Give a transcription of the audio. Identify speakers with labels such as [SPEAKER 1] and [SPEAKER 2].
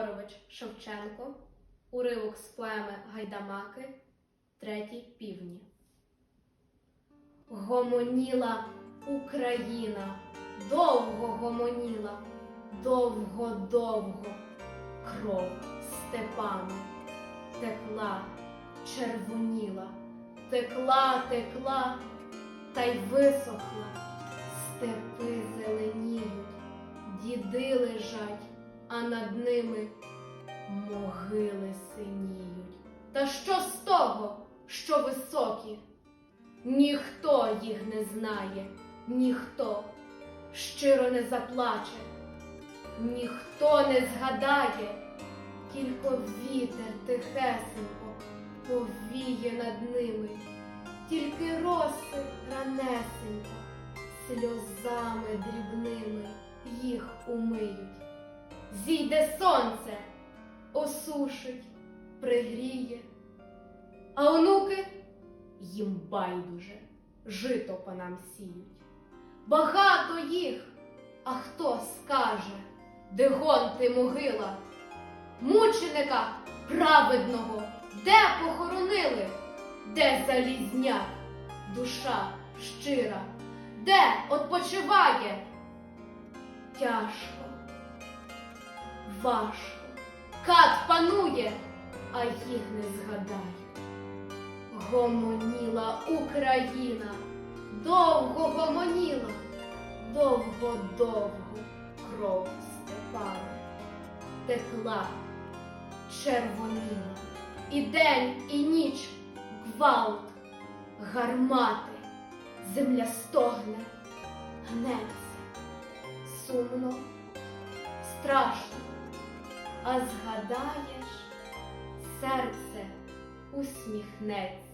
[SPEAKER 1] Григорович Шевченко, уривок з поеми Гайдамаки, третій півні. Гомоніла Україна, довго гомоніла, довго-довго кров степами текла, червоніла, текла, текла, та й висохла, степи лежать, а над ними могили синіють. Та що з того, що високі? Ніхто їх не знає, ніхто щиро не заплаче, ніхто не згадає, тільки вітер тихесенько повіє над ними, тільки роси ранесенько, сльозами дрібними їх умиють. Зійде сонце, осушить, пригріє, а онуки їм байдуже жито по нам сіють. Багато їх, а хто скаже, де гон ти могила? Мученика праведного, де похоронили, де залізняк, душа щира, де odpoчиває? Тяжко, важко, кат панує, а їх не згадай. Гомоніла Україна, довго гомоніла, довго-довго кров степами текла, червоніла, і день, і ніч гвалт, гармати, земля стогне, гнеться, сумно, страшно, а згадаєш, серце усміхнеться.